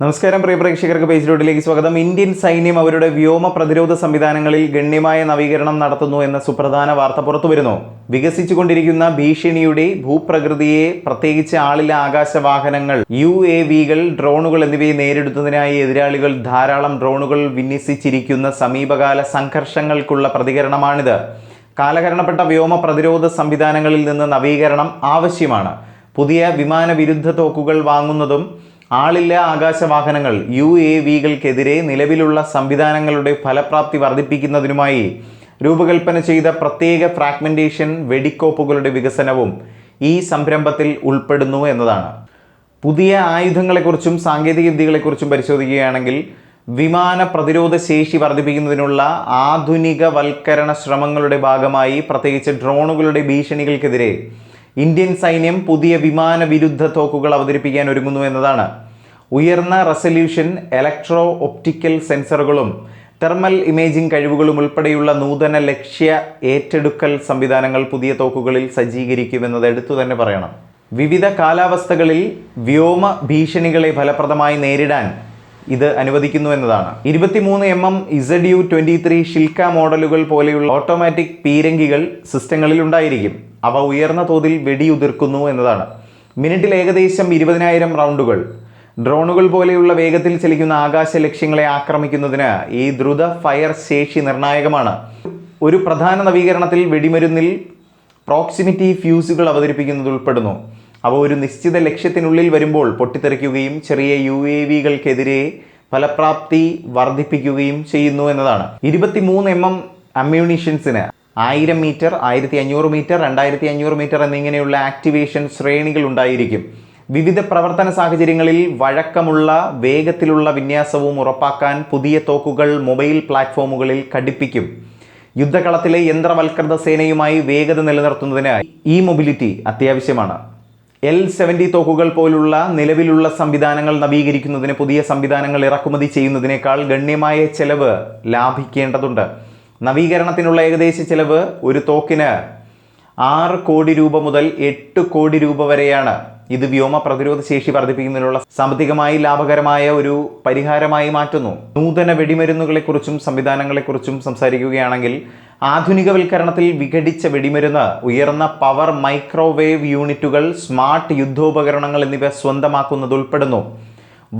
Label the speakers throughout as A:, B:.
A: നമസ്കാരം പ്രിയ പ്രേക്ഷകർക്ക് പേജ് റോഡിലേക്ക് സ്വാഗതം. ഇന്ത്യൻ സൈന്യം അവരുടെ വ്യോമ പ്രതിരോധ സംവിധാനങ്ങളിൽ ഗണ്യമായ നവീകരണം നടത്തുന്നു എന്ന സുപ്രധാന വാർത്ത പുറത്തു വരുന്നു വികസിച്ചുകൊണ്ടിരിക്കുന്ന ഭീഷണിയുടെ ഭൂപ്രകൃതിയെ പ്രത്യേകിച്ച് ആളിലെ ആകാശ വാഹനങ്ങൾ യു എ വികൾ ഡ്രോണുകൾ എന്നിവയെ നേരിടുന്നതിനായി എതിരാളികൾ ധാരാളം ഡ്രോണുകൾ വിന്യസിച്ചിരിക്കുന്ന സമീപകാല സംഘർഷങ്ങൾക്കുള്ള പ്രതികരണമാണിത്. കാലഹരണപ്പെട്ട വ്യോമ പ്രതിരോധ സംവിധാനങ്ങളിൽ നിന്ന് നവീകരണം ആവശ്യമാണ്. പുതിയ വിമാന വിരുദ്ധ തോക്കുകൾ വാങ്ങുന്നതും ആളില്ല ആകാശവാഹനങ്ങൾ യു എ വികൾക്കെതിരെ നിലവിലുള്ള സംവിധാനങ്ങളുടെ ഫലപ്രാപ്തി വർദ്ധിപ്പിക്കുന്നതിനുമായി രൂപകൽപ്പന ചെയ്ത പ്രത്യേക ഫ്രാഗ്മെന്റേഷൻ വെടിക്കോപ്പുകളുടെ വികസനവും ഈ സംരംഭത്തിൽ ഉൾപ്പെടുന്നു എന്നതാണ്. പുതിയ ആയുധങ്ങളെക്കുറിച്ചും സാങ്കേതികവിദ്യകളെക്കുറിച്ചും പരിശോധിക്കുകയാണെങ്കിൽ വിമാന പ്രതിരോധ ശേഷി വർദ്ധിപ്പിക്കുന്നതിനുള്ള ആധുനികവൽക്കരണ ശ്രമങ്ങളുടെ ഭാഗമായി പ്രത്യേകിച്ച് ഡ്രോണുകളുടെ ഭീഷണികൾക്കെതിരെ ഇന്ത്യൻ സൈന്യം പുതിയ വിമാന വിരുദ്ധ തോക്കുകൾ അവതരിപ്പിക്കാൻ ഒരുങ്ങുന്നു എന്നതാണ്. ഉയർന്ന റെസല്യൂഷൻ ഇലക്ട്രോ ഒപ്റ്റിക്കൽ സെൻസറുകളും തെർമൽ ഇമേജിംഗ് കഴിവുകളും ഉൾപ്പെടെയുള്ള നൂതന ലക്ഷ്യ ഏറ്റെടുക്കൽ സംവിധാനങ്ങൾ പുതിയ തോക്കുകളിൽ സജ്ജീകരിക്കുമെന്നത് എടുത്തു തന്നെ പറയണം. വിവിധ കാലാവസ്ഥകളിൽ വ്യോമ ഭീഷണികളെ ഫലപ്രദമായി നേരിടാൻ ഇത് അനുവദിക്കുന്നു എന്നതാണ്. ഇരുപത്തിമൂന്ന് M M Z U twenty three Shilka മോഡലുകൾ പോലെയുള്ള ഓട്ടോമാറ്റിക് പീരങ്കികൾ സിസ്റ്റങ്ങളിൽ ഉണ്ടായിരിക്കും. അവ ഉയർന്ന തോതിൽ വെടിയുതിർക്കുന്നു എന്നതാണ്. മിനിറ്റിൽ ഏകദേശം ഇരുപതിനായിരം റൗണ്ടുകൾ. ഡ്രോണുകൾ പോലെയുള്ള വേഗത്തിൽ ചലിക്കുന്ന ആകാശ ലക്ഷ്യങ്ങളെ ആക്രമിക്കുന്നതിന് ഈ ദ്രുത ഫയർ ശേഷി നിർണായകമാണ്. ഒരു പ്രധാന നവീകരണത്തിൽ വെടിമരുന്നിൽ പ്രോക്സിമിറ്റി ഫ്യൂസുകൾ അവതരിപ്പിക്കുന്നത് ഉൾപ്പെടുന്നു അവ ഒരു നിശ്ചിത ലക്ഷ്യത്തിനുള്ളിൽ വരുമ്പോൾ പൊട്ടിത്തെറിക്കുകയും ചെറിയ യു എ വികൾക്കെതിരെ ഫലപ്രാപ്തി വർദ്ധിപ്പിക്കുകയും ചെയ്യുന്നു എന്നതാണ്. ഇരുപത്തിമൂന്ന് എം എം അമ്മ്യൂണിഷൻസിന് ആയിരം മീറ്റർ ആയിരത്തി അഞ്ഞൂറ് മീറ്റർ രണ്ടായിരത്തി അഞ്ഞൂറ് മീറ്റർ എന്നിങ്ങനെയുള്ള ആക്ടിവേഷൻ ശ്രേണികൾ ഉണ്ടായിരിക്കും. വിവിധ പ്രവർത്തന സാഹചര്യങ്ങളിൽ വഴക്കമുള്ള വേഗത്തിലുള്ള വിന്യാസവും ഉറപ്പാക്കാൻ പുതിയ തോക്കുകൾ മൊബൈൽ പ്ലാറ്റ്ഫോമുകളിൽ ഘടിപ്പിക്കും. യുദ്ധകളത്തിലെ യന്ത്രവൽകൃത സേനയുമായി വേഗത നിലനിർത്തുന്നതിന് ഈ മൊബിലിറ്റി അത്യാവശ്യമാണ്. എൽ സെവന്റി തോക്കുകൾ പോലുള്ള നിലവിലുള്ള സംവിധാനങ്ങൾ നവീകരിക്കുന്നതിന് പുതിയ സംവിധാനങ്ങൾ ഇറക്കുമതി ചെയ്യുന്നതിനേക്കാൾ ഗണ്യമായ ചെലവ് ലാഭിക്കേണ്ടതുണ്ട്. നവീകരണത്തിനുള്ള ഏകദേശ ചെലവ് ഒരു തോക്കിന് ആറ് കോടി രൂപ മുതൽ എട്ട് കോടി രൂപ വരെയാണ്. ഇത് വ്യോമ പ്രതിരോധ ശേഷി വർദ്ധിപ്പിക്കുന്നതിനുള്ള സാമ്പത്തികമായി ലാഭകരമായ ഒരു പരിഹാരമായി മാറ്റുന്നു. നൂതന വെടിമരുന്നുകളെക്കുറിച്ചും സംവിധാനങ്ങളെക്കുറിച്ചും സംസാരിക്കുകയാണെങ്കിൽ ആധുനികവൽക്കരണത്തിൽ വിഘടിച്ച വെടിമരുന്ന് ഉയർന്ന പവർ മൈക്രോവേവ് യൂണിറ്റുകൾ സ്മാർട്ട് യുദ്ധോപകരണങ്ങൾ എന്നിവ സ്വന്തമാക്കുന്നതുൾപ്പെടുന്നു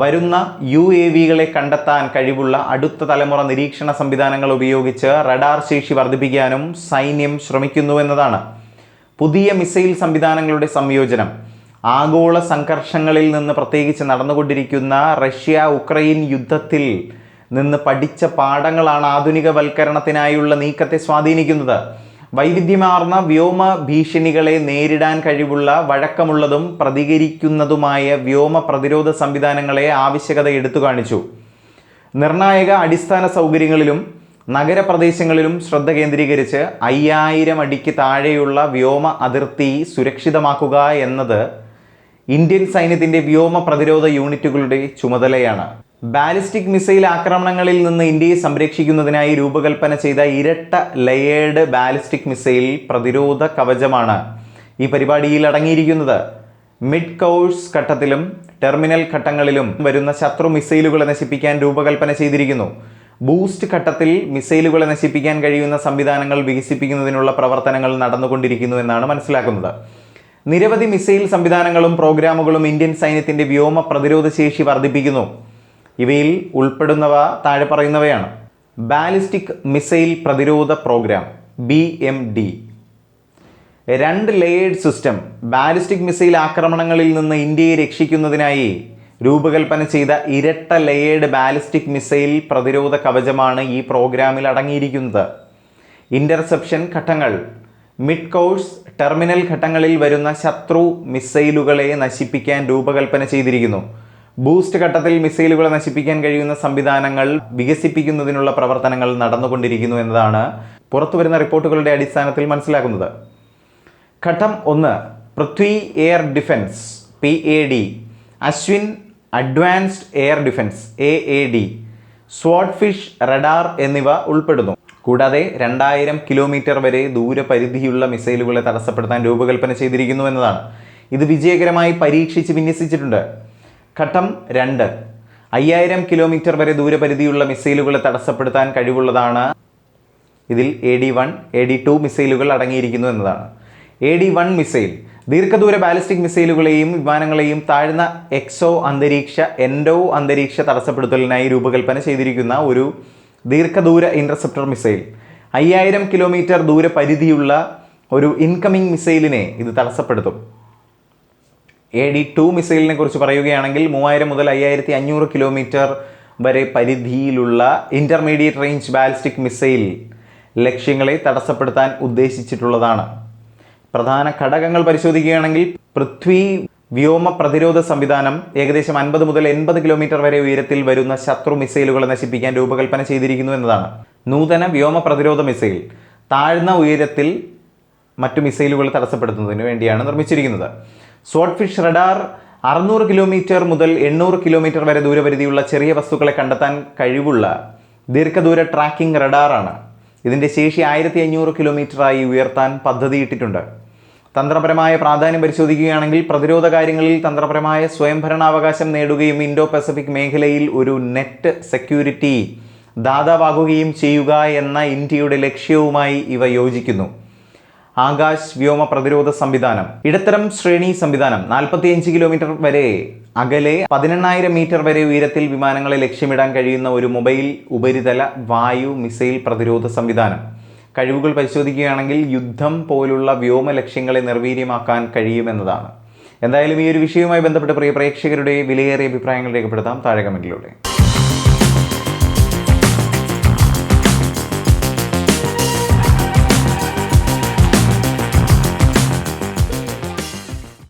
A: വരുന്ന യു എ വികളെ കണ്ടെത്താൻ കഴിവുള്ള അടുത്ത തലമുറ നിരീക്ഷണ സംവിധാനങ്ങൾ ഉപയോഗിച്ച് റഡാർ ശേഷി വർദ്ധിപ്പിക്കാനും സൈന്യം ശ്രമിക്കുന്നുവെന്നതാണ് പുതിയ മിസൈൽ സംവിധാനങ്ങളുടെ സംയോജനം. ആഗോള സംഘർഷങ്ങളിൽ നിന്ന് പ്രത്യേകിച്ച് നടന്നുകൊണ്ടിരിക്കുന്ന റഷ്യ ഉക്രൈൻ യുദ്ധത്തിൽ നിന്ന് പഠിച്ച പാഠങ്ങളാണ് ആധുനികവൽക്കരണത്തിനായുള്ള നീക്കത്തെ സ്വാധീനിക്കുന്നത്. വൈവിധ്യമാർന്ന വ്യോമ ഭീഷണികളെ നേരിടാൻ കഴിവുള്ള വഴക്കമുള്ളതും പ്രതികരിക്കുന്നതുമായ വ്യോമ പ്രതിരോധ സംവിധാനങ്ങളെ ആവശ്യകത എടുത്തു കാണിച്ചു. നിർണായക അടിസ്ഥാന സൗകര്യങ്ങളിലും നഗരപ്രദേശങ്ങളിലും ശ്രദ്ധ കേന്ദ്രീകരിച്ച് അയ്യായിരം അടിക്ക് താഴെയുള്ള വ്യോമ അതിർത്തി സുരക്ഷിതമാക്കുക എന്നത് ഇന്ത്യൻ സൈന്യത്തിന്റെ വ്യോമ പ്രതിരോധ യൂണിറ്റുകളുടെ ചുമതലയാണ്. ബാലിസ്റ്റിക് മിസൈൽ ആക്രമണങ്ങളിൽ നിന്ന് ഇന്ത്യയെ സംരക്ഷിക്കുന്നതിനായി രൂപകൽപ്പന ചെയ്ത ഇരട്ട ലെയേർഡ് ബാലിസ്റ്റിക് മിസൈൽ പ്രതിരോധ കവചമാണ് ഈ പരിപാടിയിൽ അടങ്ങിയിരിക്കുന്നത്. മിഡ് കോഴ്സ് ഘട്ടത്തിലും ടെർമിനൽ ഘട്ടങ്ങളിലും വരുന്ന ശത്രു മിസൈലുകളെ നശിപ്പിക്കാൻ രൂപകൽപ്പന ചെയ്തിരിക്കുന്നു. ബൂസ്റ്റ് ഘട്ടത്തിൽ മിസൈലുകളെ നശിപ്പിക്കാൻ കഴിയുന്ന സംവിധാനങ്ങൾ വികസിപ്പിക്കുന്നതിനുള്ള പ്രവർത്തനങ്ങൾ നടന്നുകൊണ്ടിരിക്കുന്നു എന്നാണ് മനസ്സിലാക്കുന്നത്. നിരവധി മിസൈൽ സംവിധാനങ്ങളും പ്രോഗ്രാമുകളും ഇന്ത്യൻ സൈന്യത്തിന്റെ വ്യോമ പ്രതിരോധ ശേഷി വർദ്ധിപ്പിക്കുന്നു. ഇവയിൽ ഉൾപ്പെടുന്നവ താഴെ പറയുന്നവയാണ്. ബാലിസ്റ്റിക് മിസൈൽ പ്രതിരോധ പ്രോഗ്രാം ബി എം ഡി രണ്ട് ലെയേഡ് സിസ്റ്റം ബാലിസ്റ്റിക് മിസൈൽ ആക്രമണങ്ങളിൽ നിന്ന് ഇന്ത്യയെ രക്ഷിക്കുന്നതിനായി രൂപകൽപ്പന ചെയ്ത ഇരട്ട ലെയേഡ് ബാലിസ്റ്റിക് മിസൈൽ പ്രതിരോധ കവചമാണ് ഈ പ്രോഗ്രാമിൽ അടങ്ങിയിരിക്കുന്നത്. ഇന്റർസെപ്ഷൻ ഘട്ടങ്ങൾ മിഡ് കോഴ്സ് ടെർമിനൽ ഘട്ടങ്ങളിൽ വരുന്ന ശത്രു മിസൈലുകളെ നശിപ്പിക്കാൻ രൂപകൽപ്പന ചെയ്തിരിക്കുന്നു. ബൂസ്റ്റ് ഘട്ടത്തിൽ മിസൈലുകളെ നശിപ്പിക്കാൻ കഴിയുന്ന സംവിധാനങ്ങൾ വികസിപ്പിക്കുന്നതിനുള്ള പ്രവർത്തനങ്ങൾ നടന്നുകൊണ്ടിരിക്കുന്നു എന്നതാണ് പുറത്തുവരുന്ന റിപ്പോർട്ടുകളുടെ അടിസ്ഥാനത്തിൽ മനസ്സിലാക്കുന്നത്. ഘട്ടം ഒന്ന് Prithvi air defence P A D. Ashwin advanced air defence A A D. Swordfish radar എന്നിവ ഉൾപ്പെടുന്നു. കൂടാതെ രണ്ടായിരം കിലോമീറ്റർ വരെ ദൂരപരിധിയുള്ള മിസൈലുകളെ തടസ്സപ്പെടുത്താൻ രൂപകൽപ്പന ചെയ്തിരിക്കുന്നു എന്നതാണ്. ഇത് വിജയകരമായി പരീക്ഷിച്ച് വിന്യസിച്ചിട്ടുണ്ട്. ഘട്ടം രണ്ട്. അയ്യായിരം കിലോമീറ്റർ വരെ ദൂരപരിധിയുള്ള മിസൈലുകളെ തടസ്സപ്പെടുത്താൻ കഴിവുള്ളതാണ് ഇതിൽ A D one A D two മിസൈലുകൾ അടങ്ങിയിരിക്കുന്നു എന്നതാണ്. എ ഡി വൺ മിസൈൽ ദീർഘദൂര ബാലിസ്റ്റിക് മിസൈലുകളെയും വിമാനങ്ങളെയും താഴ്ന്ന എക്സോ അന്തരീക്ഷ എൻഡോ അന്തരീക്ഷ തടസ്സപ്പെടുത്തലിനായി രൂപകൽപ്പന ചെയ്തിരിക്കുന്ന ഒരു ദീർഘദൂര ഇന്റർസെപ്റ്റർ മിസൈൽ. അയ്യായിരം കിലോമീറ്റർ ദൂരപരിധിയുള്ള ഒരു ഇൻകമിംഗ് മിസൈലിനെ ഇത് തടസ്സപ്പെടുത്തും. എ ഡി ടു മിസൈലിനെ കുറിച്ച് പറയുകയാണെങ്കിൽ മൂവായിരം മുതൽ അയ്യായിരത്തി അഞ്ഞൂറ് കിലോമീറ്റർ വരെ പരിധിയിലുള്ള ഇന്റർമീഡിയറ്റ് റേഞ്ച് ബാലിസ്റ്റിക് മിസൈൽ ലക്ഷ്യങ്ങളെ തടസ്സപ്പെടുത്താൻ ഉദ്ദേശിച്ചിട്ടുള്ളതാണ്. പ്രധാന ഘടകങ്ങൾ പരിശോധിക്കുകയാണെങ്കിൽ പൃഥ്വി വ്യോമ പ്രതിരോധ സംവിധാനം ഏകദേശം അൻപത് മുതൽ എൺപത് കിലോമീറ്റർ വരെ ഉയരത്തിൽ വരുന്ന ശത്രു മിസൈലുകളെ നശിപ്പിക്കാൻ രൂപകൽപ്പന ചെയ്തിരിക്കുന്നു എന്നതാണ്. നൂതന വ്യോമ പ്രതിരോധ മിസൈൽ താഴ്ന്ന ഉയരത്തിൽ മറ്റു മിസൈലുകൾ തടസ്സപ്പെടുത്തുന്നതിന് വേണ്ടിയാണ് നിർമ്മിച്ചിരിക്കുന്നത്. സ്വോട്ട് ഫിഷ് റഡാർ അറുന്നൂറ് കിലോമീറ്റർ മുതൽ എണ്ണൂറ് കിലോമീറ്റർ വരെ ദൂരപരിധിയുള്ള ചെറിയ വസ്തുക്കളെ കണ്ടെത്താൻ കഴിവുള്ള ദീർഘദൂര ട്രാക്കിംഗ് റഡാറാണ് ഇതിന്റെ ശേഷി ആയിരത്തി അഞ്ഞൂറ് കിലോമീറ്ററായി ഉയർത്താൻ പദ്ധതിയിട്ടിട്ടുണ്ട് തന്ത്രപരമായ പ്രാധാന്യം പരിശോധിക്കുകയാണെങ്കിൽ പ്രതിരോധ കാര്യങ്ങളിൽ തന്ത്രപരമായ സ്വയംഭരണാവകാശം നേടുകയും ഇൻഡോ പസഫിക് മേഖലയിൽ ഒരു നെറ്റ് സെക്യൂരിറ്റി ദാതാവാകുകയും ചെയ്യുക എന്ന ഇന്ത്യയുടെ ലക്ഷ്യവുമായി ഇവ യോജിക്കുന്നു. ആകാശ് വ്യോമ പ്രതിരോധ സംവിധാനം. ഇടത്തരം ശ്രേണി സംവിധാനം. നാൽപ്പത്തിയഞ്ച് കിലോമീറ്റർ വരെ അകലെ പതിനെണ്ണായിരം മീറ്റർ വരെ ഉയരത്തിൽ വിമാനങ്ങളെ ലക്ഷ്യമിടാൻ കഴിയുന്ന ഒരു മൊബൈൽ ഉപരിതല വായു മിസൈൽ പ്രതിരോധ സംവിധാനം. കഴിവുകൾ പരിശോധിക്കുകയാണെങ്കിൽ യുദ്ധം പോലുള്ള വ്യോമ ലക്ഷ്യങ്ങളെ നിർവീര്യമാക്കാൻ കഴിയുമെന്നതാണ്. എന്തായാലും ഈ ഒരു വിഷയവുമായി ബന്ധപ്പെട്ട് പ്രിയ പ്രേക്ഷകരുടെ വിലയേറിയ അഭിപ്രായങ്ങൾ രേഖപ്പെടുത്താം. താഴെ കമന്റിലൂടെ